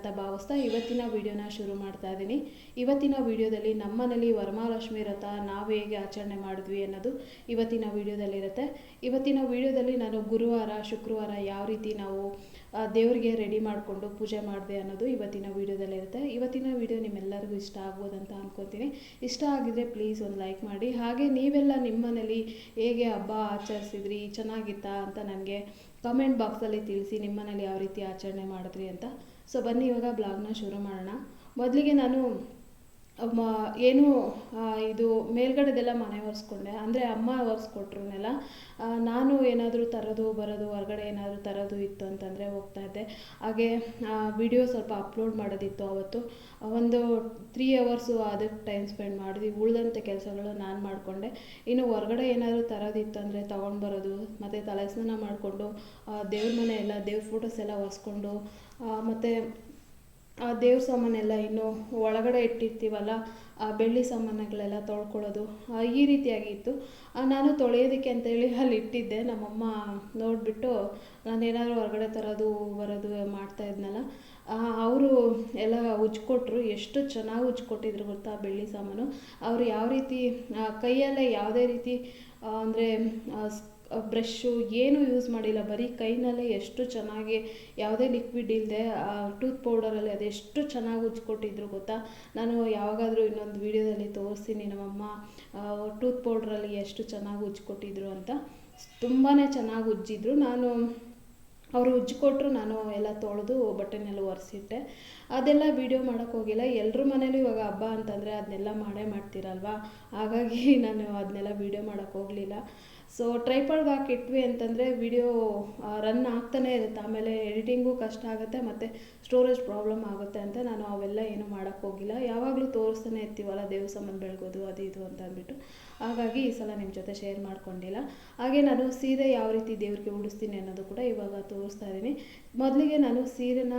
ಅಂತ ಭಾವಿಸ್ತಾ ಇವತ್ತಿನ ವಿಡಿಯೋನ ಶುರು ಮಾಡ್ತಾ ಇದ್ದೀನಿ. ಇವತ್ತಿನ ವಿಡಿಯೋದಲ್ಲಿ ನಮ್ಮನೇಲಿ ವರಮಹಾಲಕ್ಷ್ಮಿ ವ್ರತ ನಾವು ಹೇಗೆ ಆಚರಣೆ ಮಾಡಿದ್ವಿ ಅನ್ನೋದು ಇವತ್ತಿನ ವಿಡಿಯೋದಲ್ಲಿರುತ್ತೆ. ಇವತ್ತಿನ ವಿಡಿಯೋದಲ್ಲಿ ನಾನು ಗುರುವಾರ, ಶುಕ್ರವಾರ ಯಾವ ರೀತಿ ನಾವು ದೇವರಿಗೆ ರೆಡಿ ಮಾಡಿಕೊಂಡು ಪೂಜೆ ಮಾಡಿದೆ ಅನ್ನೋದು ಇವತ್ತಿನ ವಿಡಿಯೋದಲ್ಲಿರುತ್ತೆ. ಇವತ್ತಿನ ವಿಡಿಯೋ ನಿಮ್ಮೆಲ್ಲರಿಗೂ ಇಷ್ಟ ಆಗ್ಬೋದು ಅಂತ ಅಂದ್ಕೊತೀನಿ ಇಷ್ಟ ಆಗಿದ್ರೆ ಪ್ಲೀಸ್ ಒಂದು ಲೈಕ್ ಮಾಡಿ. ಹಾಗೆ ನೀವೆಲ್ಲ ನಿಮ್ಮನೇಲಿ ಹೇಗೆ ಹಬ್ಬ ಆಚರಿಸಿದ್ರಿ, ಚೆನ್ನಾಗಿತ್ತಾ ಅಂತ ನನಗೆ ಕಮೆಂಟ್ ಬಾಕ್ಸಲ್ಲಿ ತಿಳಿಸಿ ನಿಮ್ಮನೇಲಿ ಯಾವ ರೀತಿ ಆಚರಣೆ ಮಾಡಿದ್ರಿ ಅಂತ ಸೊ ಬನ್ನಿ, ಇವಾಗ ಬ್ಲಾಗ್ನ ಶುರು ಮಾಡೋಣ. ಮೊದಲಿಗೆ ನಾನು ಮ, ಏನು ಇದು ಮೇಲ್ಗಡೆದೆಲ್ಲ ಮನೆ ಒರೆಸ್ಕೊಂಡೆ. ಅಂದರೆ ಅಮ್ಮ ಒರೆಸ್ಕೊಟ್ರುನೆಲ್ಲ. ನಾನು ಏನಾದರೂ ತರೋದು, ಬರೋದು, ಹೊರಗಡೆ ಏನಾದರೂ ತರೋದು ಇತ್ತು ಅಂತಂದರೆ ಹೋಗ್ತಾ ಇದ್ದೆ. ಹಾಗೆ ವಿಡಿಯೋ ಸ್ವಲ್ಪ ಅಪ್ಲೋಡ್ ಮಾಡೋದಿತ್ತು ಅವತ್ತು. ಒಂದು ತ್ರೀ ಅವರ್ಸು ಅದಕ್ಕೆ ಟೈಮ್ ಸ್ಪೆಂಡ್ ಮಾಡಿದ್ವಿ. ಉಳಿದಂಥ ಕೆಲಸಗಳು ನಾನು ಮಾಡಿಕೊಂಡೆ. ಇನ್ನು ಹೊರಗಡೆ ಏನಾದರೂ ತರೋದಿತ್ತು ಅಂದರೆ ತೊಗೊಂಡು ಬರೋದು, ಮತ್ತು ತಲೆ ಸ್ನಾನ ಮಾಡಿಕೊಂಡು ದೇವ್ರ ಮನೆ ಎಲ್ಲ, ದೇವ್ರ ಫೋಟೋಸ್ ಎಲ್ಲ ಒರೆಸ್ಕೊಂಡು ಮತ್ತು ಆ ದೇವ್ರ ಸಾಮಾನೆಲ್ಲ ಇನ್ನು ಒಳಗಡೆ ಇಟ್ಟಿರ್ತೀವಲ್ಲ, ಆ ಬೆಳ್ಳಿ ಸಾಮಾನುಗಳೆಲ್ಲ ತೊಳ್ಕೊಳ್ಳೋದು ಈ ರೀತಿಯಾಗಿತ್ತು. ಇತ್ತು ನಾನು ತೊಳೆಯೋದಕ್ಕೆ ಅಂತೇಳಿ ಅಲ್ಲಿ ಇಟ್ಟಿದ್ದೆ. ನಮ್ಮಮ್ಮ ನೋಡಿಬಿಟ್ಟು ನಾನೇನಾದ್ರು ಹೊರಗಡೆ ತರೋದು, ಬರೋದು ಮಾಡ್ತಾ ಇದ್ನಲ್ಲ. ಅವರು ಎಲ್ಲ ಉಜ್ಕೊಟ್ರು. ಎಷ್ಟು ಚೆನ್ನಾಗಿ ಉಜ್ಕೊಟ್ಟಿದ್ರು ಗೊತ್ತಾ ಬೆಳ್ಳಿ ಸಾಮಾನು. ಅವರು ಯಾವ ರೀತಿ ಕೈಯಲ್ಲೇ ಯಾವುದೇ ರೀತಿ ಅಂದರೆ ಬ್ರಷ್ಷು ಏನೂ ಯೂಸ್ ಮಾಡಿಲ್ಲ. ಬರೀ ಕೈನಲ್ಲೇ ಎಷ್ಟು ಚೆನ್ನಾಗಿ ಯಾವುದೇ ಲಿಕ್ವಿಡ್ ಇಲ್ಲದೆ ಟೂತ್ ಪೌಡರಲ್ಲಿ ಅದೆಷ್ಟು ಚೆನ್ನಾಗಿ ಉಜ್ಕೊಟ್ಟಿದ್ರು ಗೊತ್ತಾ? ನಾನು ಯಾವಾಗಾದರೂ ಇನ್ನೊಂದು ವೀಡಿಯೋದಲ್ಲಿ ತೋರಿಸ್ತೀನಿ ನಮ್ಮಮ್ಮ ಟೂತ್ ಪೌಡ್ರಲ್ಲಿ ಎಷ್ಟು ಚೆನ್ನಾಗಿ ಉಜ್ಕೊಟ್ಟಿದ್ರು ಅಂತ. ತುಂಬಾ ಚೆನ್ನಾಗಿ ಉಜ್ಜಿದ್ರು. ನಾನು, ಅವರು ಉಜ್ಜಿಕೊಟ್ರು ನಾನು ಎಲ್ಲ ತೊಳೆದು ಬಟ್ಟೆನೆಲ್ಲ ಒರೆಸಿಟ್ಟೆ. ಅದೆಲ್ಲ ವೀಡಿಯೋ ಹೋಗಿಲ್ಲ. ಎಲ್ಲರ ಮನೇಲೂ ಇವಾಗ ಹಬ್ಬ ಅಂತಂದರೆ ಅದನ್ನೆಲ್ಲ ಮಾಡೇ ಮಾಡ್ತೀರಲ್ವಾ? ಹಾಗಾಗಿ ನಾನು ಅದನ್ನೆಲ್ಲ ವೀಡಿಯೋ ಹೋಗಲಿಲ್ಲ. ಸೊ ಟ್ರೈಪಾಡ್ಗೆ ಹಾಕಿಟ್ವಿ ಅಂತಂದರೆ ವಿಡಿಯೋ ರನ್ ಆಗ್ತಾನೆ ಇರುತ್ತೆ. ಆಮೇಲೆ ಎಡಿಟಿಂಗು ಕಷ್ಟ ಆಗುತ್ತೆ, ಮತ್ತು ಸ್ಟೋರೇಜ್ ಪ್ರಾಬ್ಲಮ್ ಆಗುತ್ತೆ ಅಂತ ನಾನು ಅವೆಲ್ಲ ಏನು ಮಾಡೋಕ್ಕೆ ಹೋಗಿಲ್ಲ. ಯಾವಾಗಲೂ ತೋರಿಸ್ತಾನೆ ಇರ್ತೀವಲ್ಲ, ದೇವ್ರ ಸಂಬಂಧ ಬೆಳಗೋದು, ಅದು ಇದು ಅಂತ ಅಂದ್ಬಿಟ್ಟು. ಹಾಗಾಗಿ ಈ ಸಲ ನಿಮ್ಮ ಜೊತೆ ಶೇರ್ ಮಾಡ್ಕೊಂಡಿಲ್ಲ. ಹಾಗೆ ನಾನು ಸೀರೆ ಯಾವ ರೀತಿ ದೇವ್ರಿಗೆ ಉಡಿಸ್ತೀನಿ ಅನ್ನೋದು ಕೂಡ ಇವಾಗ ತೋರಿಸ್ತಾ ಇದ್ದೀನಿ. ಮೊದಲಿಗೆ ನಾನು ಸೀರೆನ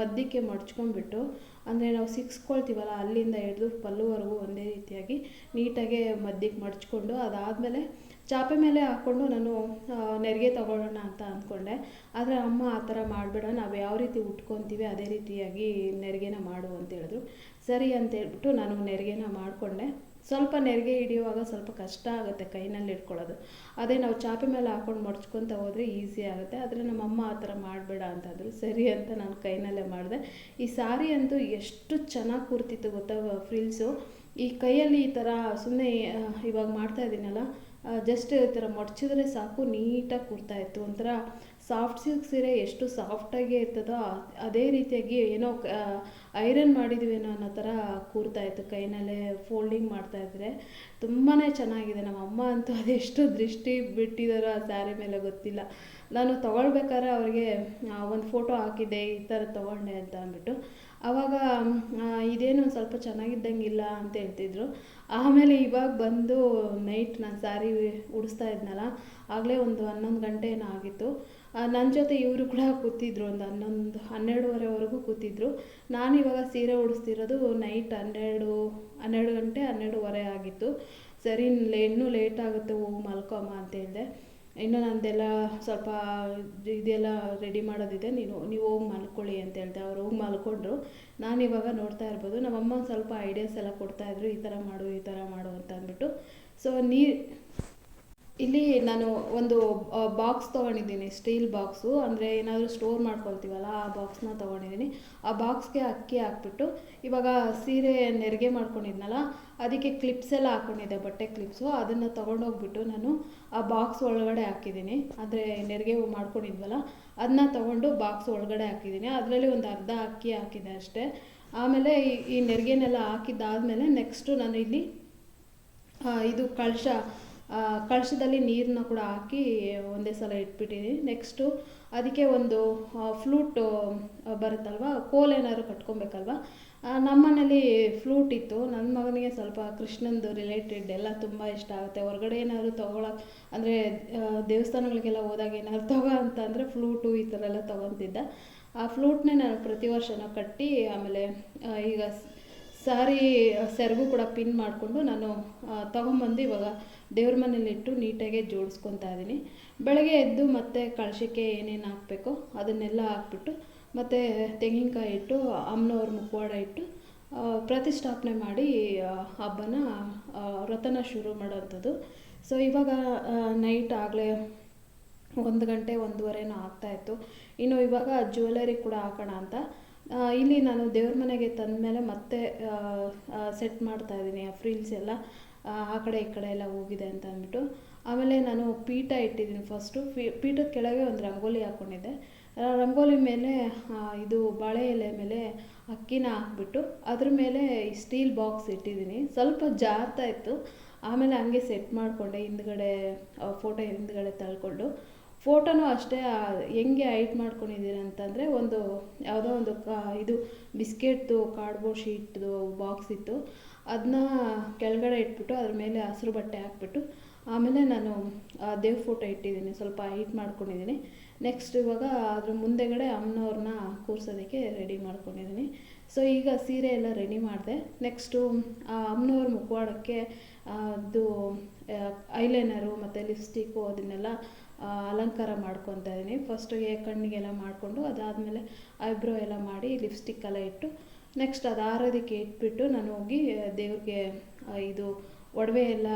ಮಧ್ಯಕ್ಕೆ ಮಡ್ಚ್ಕೊಂಡ್ಬಿಟ್ಟು, ಅಂದರೆ ನಾವು ಸಿಕ್ಸ್ಕೊಳ್ತೀವಲ್ಲ, ಅಲ್ಲಿಂದ ಹಿಡಿದು ಪಲ್ಲುವರೆಗೂ ಒಂದೇ ರೀತಿಯಾಗಿ ನೀಟಾಗಿ ಮಧ್ಯಕ್ಕೆ ಮಡ್ಚ್ಕೊಂಡು, ಅದಾದಮೇಲೆ ಚಾಪೆ ಮೇಲೆ ಹಾಕ್ಕೊಂಡು ನಾನು ನೆರಿಗೆ ತಗೊಳ್ಳೋಣ ಅಂತ ಅಂದ್ಕೊಂಡೆ. ಆದರೆ ಅಮ್ಮ ಆ ಥರ ಮಾಡಬೇಡ, ನಾವು ಯಾವ ರೀತಿ ಉಟ್ಕೊತೀವಿ ಅದೇ ರೀತಿಯಾಗಿ ನೆರಿಗೆನ ಮಾಡು ಅಂತ ಹೇಳಿದ್ರು. ಸರಿ ಅಂತ ಹೇಳ್ಬಿಟ್ಟು ನಾನು ನೆರಿಗೆನ ಮಾಡಿಕೊಂಡೆ. ಸ್ವಲ್ಪ ನೆರಿಗೆ ಹಿಡಿಯುವಾಗ ಸ್ವಲ್ಪ ಕಷ್ಟ ಆಗುತ್ತೆ ಕೈನಲ್ಲಿ ಇಟ್ಕೊಳ್ಳೋದು ಅದೇ ನಾವು ಚಾಪೆ ಮೇಲೆ ಹಾಕೊಂಡು ಮಡ್ಚ್ಕೊತ ಹೋದರೆ ಈಸಿ ಆಗುತ್ತೆ. ಆದರೆ ನಮ್ಮ ಅಮ್ಮ ಆ ಥರ ಮಾಡಬೇಡ ಅಂತಂದರು ಸರಿ ಅಂತ ನಾನು ಕೈನಲ್ಲೇ ಮಾಡಿದೆ. ಈ ಸಾರಿ ಅಂತೂ ಎಷ್ಟು ಚೆನ್ನಾಗಿ ಕೂರ್ತಿತ್ತು ಗೊತ್ತಾ ಫ್ರಿಲ್ಸು ಈ ಕೈಯಲ್ಲಿ ಈ ಥರ ಸುಮ್ಮನೆ ಇವಾಗ ಮಾಡ್ತಾ ಇದ್ದೀನಲ್ಲ ಜಸ್ಟ್ ಈ ಥರ ಮಡಚಿದ್ರೆ ಸಾಕು, ನೀಟಾಗಿ ಕೂರ್ತಾ ಇತ್ತು. ಒಂಥರ ಸಾಫ್ಟ್ ಸಿಲ್ಕ್ ಸೀರೆ ಎಷ್ಟು ಸಾಫ್ಟಾಗಿ ಇರ್ತದೋ ಅದೇ ರೀತಿಯಾಗಿ ಏನೋ ಐರನ್ ಮಾಡಿದ್ವೇನೋ ಅನ್ನೋ ಥರ ಕೂರ್ತಾ ಇತ್ತು. ಕೈನಲ್ಲೇ ಫೋಲ್ಡಿಂಗ್ ಮಾಡ್ತಾ ಇದ್ರೆ ತುಂಬಾ ಚೆನ್ನಾಗಿದೆ. ನಮ್ಮ ಅಮ್ಮ ಅಂತೂ ಅದೆಷ್ಟು ದೃಷ್ಟಿ ಬಿಟ್ಟಿದ್ದಾರೋ ಆ ಸ್ಯಾರಿ ಮೇಲೆ ಗೊತ್ತಿಲ್ಲ. ನಾನು ತೊಗೊಳ್ಬೇಕಾದ್ರೆ ಅವ್ರಿಗೆ ಒಂದು ಫೋಟೋ ಹಾಕಿದ್ದೆ, ಈ ಥರ ತೊಗೊಂಡೆ ಅಂತ ಅಂದ್ಬಿಟ್ಟು. ಆವಾಗ ಇದೇನು ಸ್ವಲ್ಪ ಚೆನ್ನಾಗಿದ್ದಂಗಿಲ್ಲ ಅಂತ ಹೇಳ್ತಿದ್ರು. ಆಮೇಲೆ ಇವಾಗ ಬಂದು ನೈಟ್ ನಾನು ಸ್ಯಾರಿ ಉಡಿಸ್ತಾ ಇದ್ನಲ್ಲ, ಆಗಲೇ ಒಂದು ಹನ್ನೊಂದು ಗಂಟೆ ಏನೋ ಆಗಿತ್ತು ನನ್ನ ಜೊತೆ ಇವರು ಕೂಡ ಕೂತಿದ್ರು, ಒಂದು ಹನ್ನೊಂದು, ಹನ್ನೆರಡುವರೆವರೆಗೂ ಕೂತಿದ್ರು. ನಾನು ಇವಾಗ ಸೀರೆ ಉಡಿಸ್ತಿರೋದು ನೈಟ್ ಹನ್ನೆರಡು ಹನ್ನೆರಡು ಗಂಟೆ ಹನ್ನೆರಡುವರೆ ಆಗಿತ್ತು. ಸರಿ ಲೇ ಇನ್ನೂ ಲೇಟ್ ಆಗುತ್ತೆ ಹೋಗಿ ಮಲ್ಕೊಮ್ಮ ಅಂತ ಹೇಳಿದೆ. ಇನ್ನು ನನ್ನದೆಲ್ಲ ಸ್ವಲ್ಪ ಇದೆಲ್ಲ ರೆಡಿ ಮಾಡೋದಿದೆ. ನೀನು, ನೀವು ಹೋಗಿ ಮಲ್ಕೊಳ್ಳಿ ಅಂತ ಹೇಳ್ದೆ. ಅವ್ರು ಹೋಗಿ ಮಲ್ಕೊಂಡ್ರು. ನಾನು ಇವಾಗ ನೋಡ್ತಾ ಇರ್ಬೋದು. ನಮ್ಮಮ್ಮ ಸ್ವಲ್ಪ ಐಡಿಯಾಸ್ ಎಲ್ಲ ಕೊಡ್ತಾಯಿದ್ರು ಈ ಥರ ಮಾಡು, ಈ ಥರ ಮಾಡು ಅಂತ ಅಂದ್ಬಿಟ್ಟು. ಸೊ ನೀ, ಇಲ್ಲಿ ನಾನು ಒಂದು ಬಾಕ್ಸ್ ತೊಗೊಂಡಿದ್ದೀನಿ. ಸ್ಟೀಲ್ ಬಾಕ್ಸು ಅಂದರೆ ಏನಾದರೂ ಸ್ಟೋರ್ ಮಾಡ್ಕೊಳ್ತೀವಲ್ಲ, ಆ ಬಾಕ್ಸ್ನ ತೊಗೊಂಡಿದ್ದೀನಿ. ಆ ಬಾಕ್ಸ್ಗೆ ಅಕ್ಕಿ ಹಾಕ್ಬಿಟ್ಟು, ಇವಾಗ ಸೀರೆ ನೆರಿಗೆ ಮಾಡ್ಕೊಂಡಿದ್ನಲ್ಲ, ಅದಕ್ಕೆ ಕ್ಲಿಪ್ಸ್ ಎಲ್ಲ ಹಾಕ್ಕೊಂಡಿದ್ದೆ ಬಟ್ಟೆ ಕ್ಲಿಪ್ಸು ಅದನ್ನು ತೊಗೊಂಡೋಗ್ಬಿಟ್ಟು ನಾನು ಆ ಬಾಕ್ಸ್ ಒಳಗಡೆ ಹಾಕಿದ್ದೀನಿ. ಅಂದರೆ ನೆರಿಗೆ ಮಾಡ್ಕೊಂಡಿದ್ವಲ್ಲ ಅದನ್ನ ತೊಗೊಂಡು ಬಾಕ್ಸ್ ಒಳಗಡೆ ಹಾಕಿದ್ದೀನಿ. ಅದರಲ್ಲಿ ಒಂದು ಅರ್ಧ ಅಕ್ಕಿ ಹಾಕಿದೆ ಅಷ್ಟೇ. ಆಮೇಲೆ ಈ ಈ ನೆರಿಗೆನೆಲ್ಲ ಹಾಕಿದ್ದಾದಮೇಲೆ ನೆಕ್ಸ್ಟು ನಾನು ಇಲ್ಲಿ ಇದು ಕಳಶ ಕಳಶದಲ್ಲಿ ನೀರನ್ನ ಕೂಡ ಹಾಕಿ ಒಂದೇ ಸಲ ಇಟ್ಬಿಟ್ಟಿದ್ದೀನಿ ನೆಕ್ಸ್ಟು ಅದಕ್ಕೆ ಒಂದು ಫ್ಲೂಟ್ ಬರುತ್ತಲ್ವ, ಕೋಲ್ ಏನಾದ್ರು ಕಟ್ಕೊಬೇಕಲ್ವ ನಮ್ಮನೇಲಿ ಫ್ಲೂಟ್ ಇತ್ತು. ನನ್ನ ಮಗನಿಗೆ ಸ್ವಲ್ಪ ಕೃಷ್ಣಂದು ರಿಲೇಟೆಡ್ ಎಲ್ಲ ತುಂಬ ಇಷ್ಟ ಆಗುತ್ತೆ. ಹೊರಗಡೆ ಏನಾದರೂ ತೊಗೊಳಕ್ಕೆ ಅಂದರೆ ದೇವಸ್ಥಾನಗಳಿಗೆಲ್ಲ ಹೋದಾಗ ಏನಾದ್ರು ತಗೋ ಅಂತ ಅಂದರೆ ಫ್ಲೂಟು ಈ ಥರ ಎಲ್ಲ ತೊಗೊತಿದ್ದ. ಆ ಫ್ಲೂಟ್ನೇ ನಾನು ಪ್ರತಿ ವರ್ಷನೂ ಕಟ್ಟಿ, ಆಮೇಲೆ ಈಗ ಸಾರಿ ಸೆರಗು ಕೂಡ ಪಿನ್ ಮಾಡಿಕೊಂಡು ನಾನು ತಗೊಂಬಂದು ಇವಾಗ ದೇವ್ರ ಮನೇಲಿಟ್ಟು ನೀಟಾಗೆ ಜೋಡಿಸ್ಕೊತಾ ಇದ್ದೀನಿ ಬೆಳಗ್ಗೆ ಎದ್ದು ಮತ್ತೆ ಕಳಶಕ್ಕೆ ಏನೇನು ಹಾಕಬೇಕು, ಅದನ್ನೆಲ್ಲ ಹಾಕ್ಬಿಟ್ಟು ಮತ್ತು ತೆಂಗಿನಕಾಯಿ ಇಟ್ಟು ಅಮ್ಮನವ್ರ ಮುಖವಾಡ ಇಟ್ಟು ಪ್ರತಿಷ್ಠಾಪನೆ ಮಾಡಿ ಹಬ್ಬನ ವ್ರತನ ಶುರು ಮಾಡೋವಂಥದ್ದು. ಸೊ ಇವಾಗ ನೈಟ್ ಆಗಲೇ ಒಂದು ಗಂಟೆ ಒಂದೂವರೆನೂ ಆಗ್ತಾಯಿತ್ತು ಇನ್ನು ಇವಾಗ ಜ್ಯುವೆಲರಿ ಕೂಡ ಹಾಕೋಣ ಅಂತ. ಇಲ್ಲಿ ನಾನು ದೇವ್ರ ಮನೆಗೆ ತಂದ ಮೇಲೆ ಮತ್ತೆ ಸೆಟ್ ಮಾಡ್ತಾ ಇದ್ದೀನಿ ಆ ಫ್ರಿಲ್ಸ್ ಎಲ್ಲ. ಆ, ಕಡೆ ಈ ಕಡೆ ಎಲ್ಲ ಹೋಗಿದೆ ಅಂತ ಅಂದ್ಬಿಟ್ಟು. ಆಮೇಲೆ ನಾನು ಪೀಠ ಇಟ್ಟಿದ್ದೀನಿ ಫಸ್ಟು ಪೀಠದ ಕೆಳಗೆ ಒಂದು ರಂಗೋಲಿ ಹಾಕ್ಕೊಂಡಿದ್ದೆ ರಂಗೋಲಿ ಮೇಲೆ ಇದು ಬಾಳೆ ಎಲೆ ಮೇಲೆ ಅಕ್ಕಿನ ಹಾಕ್ಬಿಟ್ಟು ಅದ್ರ ಮೇಲೆ ಸ್ಟೀಲ್ ಬಾಕ್ಸ್ ಇಟ್ಟಿದ್ದೀನಿ. ಸ್ವಲ್ಪ ಜಾರ್ತಾ ಇತ್ತು. ಆಮೇಲೆ ಹಂಗೆ ಸೆಟ್ ಮಾಡಿಕೊಂಡೆ ಹಿಂದ್ಗಡೆ ಫೋಟೋ ಹಿಂದ್ಗಡೆ ತಳ್ಕೊಂಡು. ಫೋಟೋನೂ ಅಷ್ಟೇ ಹೆಂಗೆ ಹೈಟ್ ಮಾಡ್ಕೊಂಡಿದ್ದೀನಿ ಅಂತಂದರೆ ಒಂದು, ಯಾವುದೋ ಒಂದು ಕಾ ಇದು ಬಿಸ್ಕೆಟ್ದು ಕಾರ್ಡ್ಬೋರ್ಡ್ ಶೀಟ್ದು ಬಾಕ್ಸ್ ಇತ್ತು. ಅದನ್ನ ಕೆಳಗಡೆ ಇಟ್ಬಿಟ್ಟು ಅದ್ರ ಮೇಲೆ ಹಸಿರು ಬಟ್ಟೆ ಹಾಕ್ಬಿಟ್ಟು ಆಮೇಲೆ ನಾನು ದೇವ ದೇವ್ರ ಫೋಟೋ ಇಟ್ಟಿದ್ದೀನಿ. ಸ್ವಲ್ಪ ಹೈಟ್ ಮಾಡ್ಕೊಂಡಿದ್ದೀನಿ. ನೆಕ್ಸ್ಟ್ ಇವಾಗ ಅದ್ರ ಮುಂದೆಗಡೆ ಅಮ್ಮನವ್ರನ್ನ ಕೂರ್ಸೋದಕ್ಕೆ ರೆಡಿ ಮಾಡ್ಕೊಂಡಿದ್ದೀನಿ. ಸೊ ಈಗ ಸೀರೆ ಎಲ್ಲ ರೆಡಿ ಮಾಡಿದೆ. ನೆಕ್ಸ್ಟು ಆ, ಅಮ್ಮನವ್ರ ಮುಖವಾಡಕ್ಕೆ ಅದು ಐಲೈನರು ಮತ್ತು ಲಿಪ್ಸ್ಟಿಕ್ಕು ಅದನ್ನೆಲ್ಲ ಅಲಂಕಾರ ಮಾಡ್ಕೊತಾ ಇದ್ದೀನಿ ಫಸ್ಟಿಗೆ ಕಣ್ಣಿಗೆಲ್ಲ ಮಾಡಿಕೊಂಡು ಅದಾದಮೇಲೆ ಐಬ್ರೋ ಎಲ್ಲ ಮಾಡಿ ಲಿಪ್ಸ್ಟಿಕ್ ಎಲ್ಲ ಇಟ್ಟು ನೆಕ್ಸ್ಟ್ ಅದು ಆರೋದಕ್ಕೆ ಇಟ್ಬಿಟ್ಟು ನಾನು ಹೋಗಿ ದೇವ್ರಿಗೆ ಇದು ಒಡವೆ ಎಲ್ಲ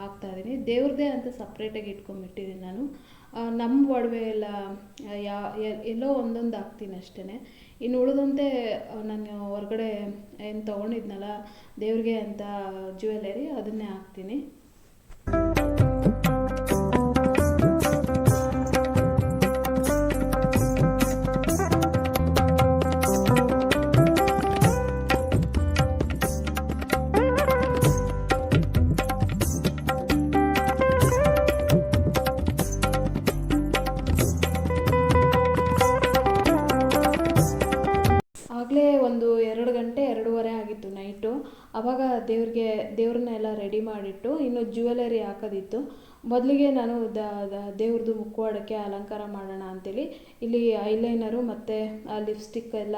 ಹಾಕ್ತಾ ಇದ್ದೀನಿ. ದೇವ್ರದ್ದೇ ಅಂತ ಸಪ್ರೇಟಾಗಿ ಇಟ್ಕೊಂಡ್ಬಿಟ್ಟಿದ್ದೀನಿ ನಾನು. ನಮ್ಮ ಒಡವೆ ಎಲ್ಲ ಯಾ ಎಲ್ಲೋ ಒಂದೊಂದು ಹಾಕ್ತೀನಿ ಅಷ್ಟೇ ಇನ್ನು ಉಳಿದಂತೆ ನಾನು ಹೊರಗಡೆ ಏನು ತೊಗೊಂಡಿದ್ನಲ್ಲ, ದೇವ್ರಿಗೆ ಅಂತ ಜ್ಯುವೆಲರಿ ಅದನ್ನೇ ಹಾಕ್ತೀನಿ. ಮೊದಲಿಗೆ ನಾನು ದ ದೇವ್ರದ್ದು ಮುಖವಾಡಕ್ಕೆ ಅಲಂಕಾರ ಮಾಡೋಣ ಅಂತೇಳಿ ಇಲ್ಲಿ ಐಲೈನರು ಮತ್ತು ಲಿಪ್ಸ್ಟಿಕ್ ಎಲ್ಲ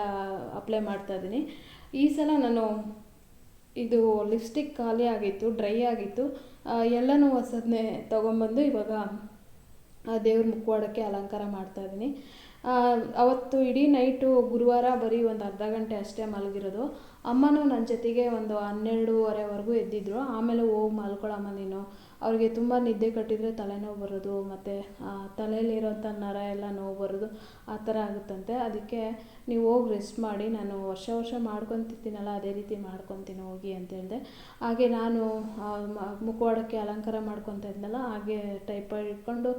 ಅಪ್ಲೈ ಮಾಡ್ತಾ ಇದ್ದೀನಿ. ಈ ಸಲ ನಾನು ಇದು ಲಿಪ್ಸ್ಟಿಕ್ ಖಾಲಿ ಆಗಿತ್ತು, ಡ್ರೈ ಆಗಿತ್ತು. ಎಲ್ಲನೂ ಹೊಸದನ್ನೇ ತೊಗೊಂಬಂದು ಇವಾಗ ದೇವ್ರ ಮುಖವಾಡಕ್ಕೆ ಅಲಂಕಾರ ಮಾಡ್ತಾ ಇದ್ದೀನಿ. ಅವತ್ತು ಇಡೀ ನೈಟು ಗುರುವಾರ ಬರೀ ಒಂದು ಅರ್ಧ ಗಂಟೆ ಅಷ್ಟೇ ಮಲಗಿರೋದು. ಅಮ್ಮನೂ ನನ್ನ ಜೊತೆಗೆ ಒಂದು ಹನ್ನೆರಡೂವರೆವರೆಗೂ ಎದ್ದಿದ್ರು. ಆಮೇಲೆ ಹೋಗಿ ಮಲ್ಕೊಳಮ್ಮ ನೀನು. ಅವ್ರಿಗೆ ತುಂಬ ನಿದ್ದೆ ಕಟ್ಟಿದರೆ ತಲೆನೋವು ಬರೋದು, ಮತ್ತು ತಲೆಯಲ್ಲಿರೋಂಥ ನರ ಎಲ್ಲ ನೋವು ಬರೋದು, ಆ ಥರ ಆಗುತ್ತಂತೆ. ಅದಕ್ಕೆ ನೀವು ಹೋಗಿ ರೆಸ್ಟ್ ಮಾಡಿ, ನಾನು ವರ್ಷ ವರ್ಷ ಮಾಡ್ಕೊತಿರ್ತೀನಲ್ಲ ಅದೇ ರೀತಿ ಮಾಡ್ಕೊತೀನಿ ಹೋಗಿ ಅಂತ ಹೇಳಿದೆ. ಹಾಗೆ ನಾನು ಮುಖವಾಡಕ್ಕೆ ಅಲಂಕಾರ ಮಾಡ್ಕೊತಾ ಇದ್ನಲ್ಲ, ಹಾಗೆ ಟೈಪ್ ಇಟ್ಕೊಂಡು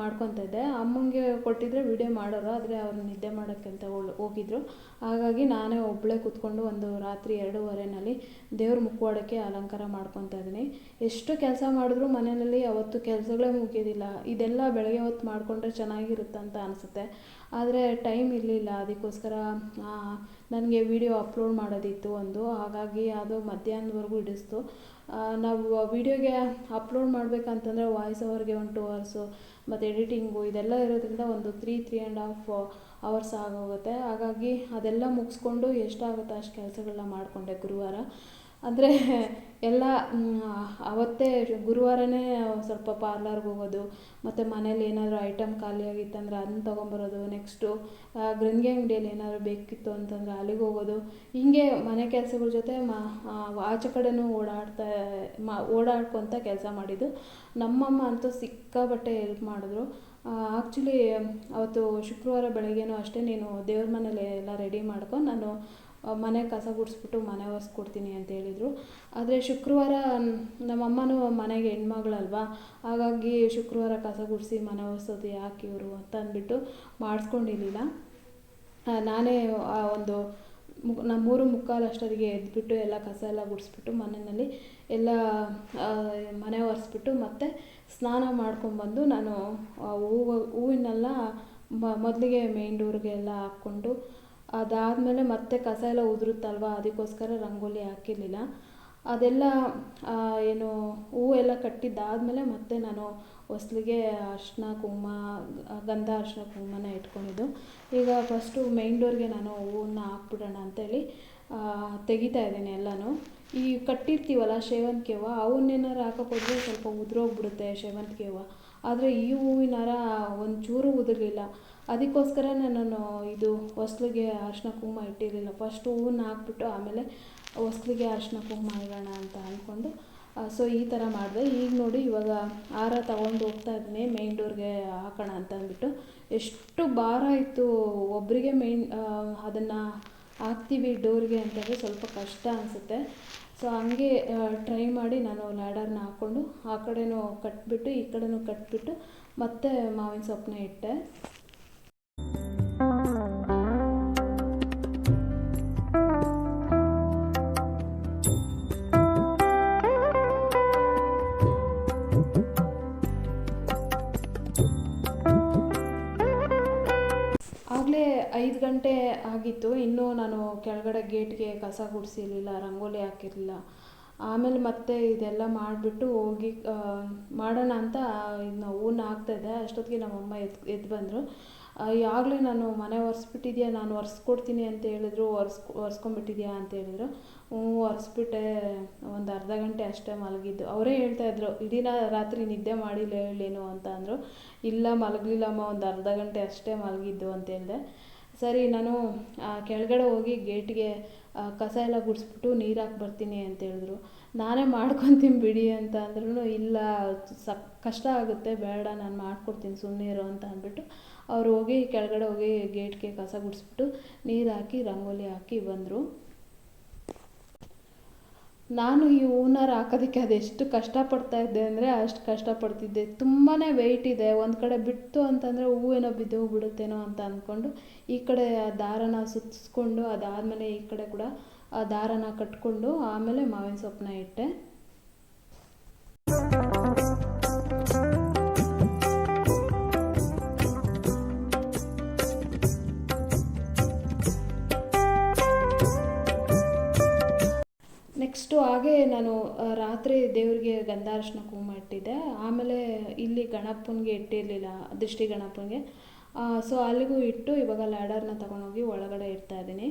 ಮಾಡ್ಕೊತಾ ಇದ್ದೆ. ಅಮ್ಮಂಗೆ ಕೊಟ್ಟಿದ್ರೆ ವಿಡಿಯೋ ಮಾಡೋರು, ಆದರೆ ಅವ್ರು ನಿದ್ದೆ ಮಾಡೋಕ್ಕೆ ಅಂತ ಹೋಗಿದ್ರು. ಹಾಗಾಗಿ ನಾನೇ ಒಬ್ಬಳೇ ಕೂತ್ಕೊಂಡು ಒಂದು ರಾತ್ರಿ ಎರಡೂವರೆನಲ್ಲಿ ದೇವ್ರ ಮುಖವಾಡಕ್ಕೆ ಅಲಂಕಾರ ಮಾಡ್ಕೊತಾ ಇದ್ದೀನಿ. ಎಷ್ಟು ಕೆಲಸ ಮಾಡಿದ್ರು ಮನೆಯಲ್ಲಿ ಅವತ್ತು ಕೆಲಸಗಳೇ ಮುಗಿಯೋದಿಲ್ಲ ಇದೆಲ್ಲ ಬೆಳಗ್ಗೆ ಹೊತ್ತು ಮಾಡಿಕೊಂಡ್ರೆ ಚೆನ್ನಾಗಿರುತ್ತೆ ಅಂತ ಅನಿಸುತ್ತೆ. ಆದರೆ ಟೈಮ್ ಇರಲಿಲ್ಲ. ಅದಕ್ಕೋಸ್ಕರ ನನಗೆ ವಿಡಿಯೋ ಅಪ್ಲೋಡ್ ಮಾಡೋದಿತ್ತು ಒಂದು. ಹಾಗಾಗಿ ಅದು ಮಧ್ಯಾಹ್ನದವರೆಗೂ ಹಿಡಿಸ್ತು ನಾವು ವಿಡಿಯೋಗೆ ಅಪ್ಲೋಡ್ ಮಾಡಬೇಕಂತಂದರೆ ವಾಯ್ಸ್ ಓವರ್ಗೆ ಒಂದು ಟೂ ಅವರ್ಸು, ಮತ್ತು ಎಡಿಟಿಂಗು ಇದೆಲ್ಲ ಇರೋದ್ರಿಂದ ಒಂದು three three and half hours ಆಗೋಗುತ್ತೆ. ಹಾಗಾಗಿ ಅದೆಲ್ಲ ಮುಗಿಸ್ಕೊಂಡು ಎಷ್ಟಾಗುತ್ತೋ ಅಷ್ಟು ಕೆಲಸಗಳನ್ನ ಮಾಡಿಕೊಂಡೆ ಗುರುವಾರ. ಅಂದರೆ ಎಲ್ಲ ಅವತ್ತೇ ಗುರುವಾರನೇ ಸ್ವಲ್ಪ ಪಾರ್ಲರ್ಗೆ ಹೋಗೋದು, ಮತ್ತು ಮನೇಲಿ ಏನಾದರೂ ಐಟಮ್ ಖಾಲಿ ಆಗಿತ್ತಂದ್ರೆ ಅದನ್ನ ತೊಗೊಂಬರೋದು ನೆಕ್ಸ್ಟು ಗ್ರಂಗೆ ಅಂಗಡಿಯಲ್ಲಿ ಏನಾದರೂ ಬೇಕಿತ್ತು ಅಂತಂದರೆ ಅಲ್ಲಿಗೆ ಹೋಗೋದು. ಹೀಗೆ ಮನೆ ಕೆಲಸಗಳ ಜೊತೆ ಮ ಆಚೆ ಕಡೆನೂ ಓಡಾಡ್ತಾ, ಮ, ಓಡಾಡ್ಕೊತ ಕೆಲಸ ಮಾಡಿದ್ದು. ನಮ್ಮಮ್ಮ ಅಂತೂ ಸಿಕ್ಕಾಪಟ್ಟೆ ಹೆಲ್ಪ್ ಮಾಡಿದ್ರು. ಆ್ಯಕ್ಚುಲಿ ಅವತ್ತು ಶುಕ್ರವಾರ ಬೆಳಗ್ಗೆನೂ ಅಷ್ಟೇ ನೀನು ದೇವ್ರ ಮನೇಲಿ ಎಲ್ಲ ರೆಡಿ ಮಾಡ್ಕೊ, ನಾನು ಮನೆ ಕಸ ಗುಡಿಸ್ಬಿಟ್ಟು ಮನೆ ಒರೆಸ್ಕೊಡ್ತೀನಿ ಅಂತ ಹೇಳಿದರು. ಆದರೆ ಶುಕ್ರವಾರ ನಮ್ಮಮ್ಮನೂ ಮನೆಗೆ ಹೆಣ್ಮಗಳಲ್ವಾ, ಹಾಗಾಗಿ ಶುಕ್ರವಾರ ಕಸ ಗುಡಿಸಿ ಮನೆ ಒರೆಸೋದು ಯಾಕೆ ಇವರು ಅಂತ ಅಂದ್ಬಿಟ್ಟು ಮಾಡಿಸ್ಕೊಂಡಿರಲಿಲ್ಲ. ನಾನೇ, ಆ, ಒಂದು ನಮ್ಮ ಮೂರು ಮುಕ್ಕಾಲು ಅಷ್ಟೊತ್ತಿಗೆ ಎದ್ದುಬಿಟ್ಟು ಎಲ್ಲ ಕಸ ಎಲ್ಲ ಗುಡಿಸ್ಬಿಟ್ಟು ಮನೆಯಲ್ಲಿ ಎಲ್ಲ ಮನೆ ಒರೆಸ್ಬಿಟ್ಟು ಮತ್ತೆ ಸ್ನಾನ ಮಾಡ್ಕೊಂಡ್ಬಂದು ನಾನು ಹೂವು, ಹೂವಿನೆಲ್ಲ ಮ, ಮೊದಲಿಗೆ ಮೇನ್ ಡೋರ್ಗೆ ಎಲ್ಲ ಹಾಕ್ಕೊಂಡು ಅದಾದಮೇಲೆ ಮತ್ತೆ ಕಸ ಎಲ್ಲ ಉದುರುತ್ತಲ್ವ, ಅದಕ್ಕೋಸ್ಕರ ರಂಗೋಲಿ ಹಾಕಿರಲಿಲ್ಲ. ಅದೆಲ್ಲ ಏನು ಹೂವೆಲ್ಲ ಕಟ್ಟಿದ್ದಾದಮೇಲೆ ಮತ್ತೆ ನಾನು ಹೊಸ್ಲಿಗೆ ಅರಿಶಿನ ಕುಂಕುಮ, ಗಂಧ ಅರಿಶಿನ ಕುಂಕುಮನ ಇಟ್ಕೊಂಡಿದ್ದು. ಈಗ ಫಸ್ಟು ಮೈನ್ ಡೋರ್ಗೆ ನಾನು ಹೂವನ್ನ ಹಾಕ್ಬಿಡೋಣ ಅಂತೇಳಿ ತೆಗಿತಾ ಇದ್ದೀನಿ ಎಲ್ಲನೂ. ಈ ಕಟ್ಟಿರ್ತೀವಲ್ಲ ಸೇವಂತಿಗೆ ಹೂವು ಅವನ್ನೇನಾರು ಹಾಕೋಕ್ಕೋದ್ರೆ ಸ್ವಲ್ಪ ಉದುರೋಗ್ಬಿಡುತ್ತೆ ಸೇವಂತಿಗೆ ಹೂವು ಆದರೆ ಈ ಹೂವಿನ ಹಾರ ಒಂಚೂರು ಉದುರಲಿಲ್ಲ. ಅದಕ್ಕೋಸ್ಕರ ನಾನು ಇದು ಹೊಸ್ಲಿಗೆ ಅರಿಶಿನ ಕುಂಕುಮ ಇಟ್ಟಿರಲಿಲ್ಲ. ಫಸ್ಟ್ ಹೂವನ್ನ ಹಾಕ್ಬಿಟ್ಟು ಆಮೇಲೆ ಹೊಸ್ಲಿಗೆ ಅರಿಶಿನ ಕುಂಕುಮ ಇಡೋಣ ಅಂತ ಅಂದ್ಕೊಂಡು ಸೊ ಈ ಥರ ಮಾಡಿದೆ. ಈಗ ನೋಡಿ ಇವಾಗ ಹಾರ ತಗೊಂಡು ಹೋಗ್ತಾ ಇದ್ದೀನಿ ಮೇನ್ ಡೋರ್ಗೆ ಹಾಕೋಣ ಅಂತ ಅಂದ್ಬಿಟ್ಟು. ಎಷ್ಟು ಭಾರ ಇತ್ತು ಒಬ್ಬರಿಗೆ ಮೇನ್ ಅದನ್ನು ಹಾಕ್ತೀವಿ ಡೋರ್ಗೆ ಅಂತಂದರೆ ಸ್ವಲ್ಪ ಕಷ್ಟ ಅನಿಸುತ್ತೆ. ಸೊ ಹಂಗೆ ಟ್ರೈ ಮಾಡಿ ನಾನು ಲ್ಯಾಡರ್ನ ಹಾಕ್ಕೊಂಡು ಆ ಕಡೆನೂ ಕಟ್ಬಿಟ್ಟು ಈ ಕಡೆನೂ ಕಟ್ಬಿಟ್ಟು ಮತ್ತೆ ಮಾವಿನ ಸೊಪ್ಪನ್ನ ಇಟ್ಟೆ. ಐದು ಗಂಟೆ ಆಗಿತ್ತು. ಇನ್ನೂ ನಾನು ಕೆಳಗಡೆ ಗೇಟ್ಗೆ ಕಸ ಗುಡಿಸಿರ್ಲಿಲ್ಲ, ರಂಗೋಲಿ ಹಾಕಿರಲಿಲ್ಲ. ಆಮೇಲೆ ಮತ್ತೆ ಇದೆಲ್ಲ ಮಾಡಿಬಿಟ್ಟು ಹೋಗಿ ಮಾಡೋಣ ಅಂತ ಇದನ್ನ ಹಾಕ್ತಾ ಹಾಕ್ತಾಯಿದ್ದೆ ಅಷ್ಟೊತ್ತಿಗೆ ನಮ್ಮಮ್ಮ ಎದ್ದು ಎದ್ದು ಬಂದರು. ಆಗಲೇ ನಾನು ಮನೆ ಒರೆಸ್ಬಿಟ್ಟಿದ್ಯಾ, ನಾನು ಒರೆಸ್ಕೊಡ್ತೀನಿ ಅಂತ ಹೇಳಿದ್ರು. ಒರೆಸ್ ಒರೆಸ್ಕೊಂಬಿಟ್ಟಿದ್ಯಾ ಅಂತ ಹೇಳಿದ್ರು. ಹ್ಞೂ, ಒರೆಸ್ಬಿಟ್ಟೆ. ಒಂದು ಅರ್ಧ ಗಂಟೆ ಅಷ್ಟೇ ಮಲಗಿದ್ದು. ಅವರೇ ಹೇಳ್ತಾಯಿದ್ರು ಇಡೀ ರಾತ್ರಿ ನಿದ್ದೆ ಮಾಡಿಲ್ಲ ಹೇಳೇನು ಅಂತ ಅಂದರು. ಇಲ್ಲ, ಮಲಗಲಿಲ್ಲಮ್ಮ, ಒಂದು ಅರ್ಧ ಗಂಟೆ ಅಷ್ಟೇ ಮಲಗಿದ್ದು ಅಂತ ಹೇಳಿದೆ. ಸರಿ, ನಾನು ಕೆಳಗಡೆ ಹೋಗಿ ಗೇಟ್ಗೆ ಕಸ ಎಲ್ಲ ಗುಡಿಸ್ಬಿಟ್ಟು ನೀರು ಹಾಕಿ ಬರ್ತೀನಿ ಅಂತ ಹೇಳಿದ್ರು. ನಾನೇ ಮಾಡ್ಕೊತೀನಿ ಬಿಡಿ ಅಂತ ಅಂದ್ರೂ ಇಲ್ಲ, ಸಕ್, ಕಷ್ಟ ಆಗುತ್ತೆ, ಬೇಡ, ನಾನು ಮಾಡ್ಕೊಡ್ತೀನಿ ಸುಮ್ಮನೆ ಇರು ಅಂತ ಅಂದ್ಬಿಟ್ಟು ಅವ್ರು ಹೋಗಿ ಕೆಳಗಡೆ ಹೋಗಿ ಗೇಟ್ಗೆ ಕಸ ಗುಡಿಸ್ಬಿಟ್ಟು ನೀರು ಹಾಕಿ, ರಂಗೋಲಿ ಹಾಕಿ ಬಂದರು. ನಾನು ಈ ಹೂನಾರ ಹಾಕೋದಕ್ಕೆ ಅದೆಷ್ಟು ಕಷ್ಟಪಡ್ತಾ ಇದ್ದೆ ಅಂದರೆ ಅಷ್ಟು ಕಷ್ಟಪಡ್ತಿದ್ದೆ. ತುಂಬಾ ವೆಯ್ಟ್ ಇದೆ. ಒಂದು ಕಡೆ ಬಿಟ್ಟು ಅಂತಂದರೆ ಹೂವೇನೋ ಬಿದ್ದೋಗ್ಬಿಡುತ್ತೇನೋ ಅಂತ ಅಂದ್ಕೊಂಡು ಈ ಕಡೆ ಆ ದಾರನ ಸುತ್ತಿಸ್ಕೊಂಡು ಅದಾದಮೇಲೆ ಈ ಕಡೆ ಕೂಡ ಆ ದಾರನ ಕಟ್ಕೊಂಡು ಆಮೇಲೆ ಮಾವಿನ ಸೊಪ್ಪನ್ನ ಇಟ್ಟೆ. ನೆಕ್ಸ್ಟು ಹಾಗೆ ನಾನು ರಾತ್ರಿ ದೇವರಿಗೆ ಗಂಧ ಅರಿಶಿನ ಕುಂಕುಮ ಆಮೇಲೆ ಇಲ್ಲಿ ಗಣಪನಿಗೆ ಇಟ್ಟಿರಲಿಲ್ಲ, ದೃಷ್ಟಿ ಗಣಪನಿಗೆ. ಸೊ ಅಲ್ಲಿಗೂ ಇಟ್ಟು ಇವಾಗ ಲ್ಯಾಡರ್ನ ತಗೊಂಡೋಗಿ ಒಳಗಡೆ ಇಡ್ತಾ ಇದ್ದೀನಿ.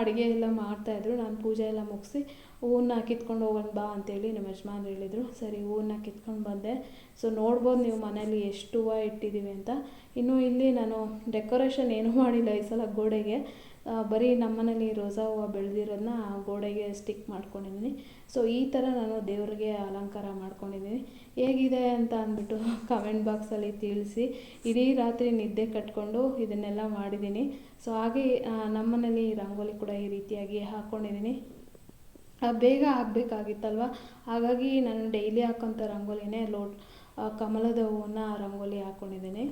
ಅಡುಗೆ ಎಲ್ಲ ಮಾಡ್ತಾಯಿದ್ರು ನಾನು ಪೂಜೆ ಎಲ್ಲ ಮುಗಿಸಿ ಹೂವನ್ನ ಕಿತ್ಕೊಂಡು ಹೋಗೋಣ ಬಾ ಅಂತೇಳಿ ನಮ್ಮ ಯಜಮಾನ್ರು ಹೇಳಿದರು. ಸರಿ ಹೂವನ್ನ ಕಿತ್ಕೊಂಡು ಬಂದೆ. ಸೊ ನೋಡ್ಬೋದು ನೀವು ಮನೇಲಿ ಎಷ್ಟು ಹೂವು ಇಟ್ಟಿದ್ದೀವಿ ಅಂತ. ಇನ್ನು ಇಲ್ಲಿ ನಾನು ಡೆಕೋರೇಷನ್ ಏನೂ ಮಾಡಿಲ್ಲ ಈ ಸಲ ಗೋಡೆಗೆ. ಆ, ಬರೀ ನಮ್ಮನೇಲಿ ರೋಸಾ ಹೂವು ಬೆಳೆದಿರೋದನ್ನ ಗೋಡೆಗೆ ಸ್ಟಿಕ್ ಮಾಡ್ಕೊಂಡಿದ್ದೀನಿ. ಸೊ ಈ ಥರ ನಾನು ದೇವ್ರಿಗೆ ಅಲಂಕಾರ ಮಾಡ್ಕೊಂಡಿದ್ದೀನಿ. ಹೇಗಿದೆ ಅಂತ ಅಂದ್ಬಿಟ್ಟು ಕಮೆಂಟ್ ಬಾಕ್ಸಲ್ಲಿ ತಿಳಿಸಿ. ಇಡೀ ರಾತ್ರಿ ನಿದ್ದೆ ಕಟ್ಕೊಂಡು ಇದನ್ನೆಲ್ಲ ಮಾಡಿದ್ದೀನಿ. ಸೊ ಹಾಗೆ ನಮ್ಮನೇಲಿ ರಂಗೋಲಿ ಕೂಡ ಈ ರೀತಿಯಾಗಿ ಹಾಕ್ಕೊಂಡಿದ್ದೀನಿ ಬೇಗ ಆಗಬೇಕಾಗಿತ್ತಲ್ವ ಹಾಗಾಗಿ ನಾನು ಡೈಲಿ ಹಾಕೋಂಥ ರಂಗೋಲಿನೇ ಲೋಟ್ ಕಮಲದ ಹೂವನ್ನ ರಂಗೋಲಿ ಹಾಕ್ಕೊಂಡಿದ್ದೀನಿ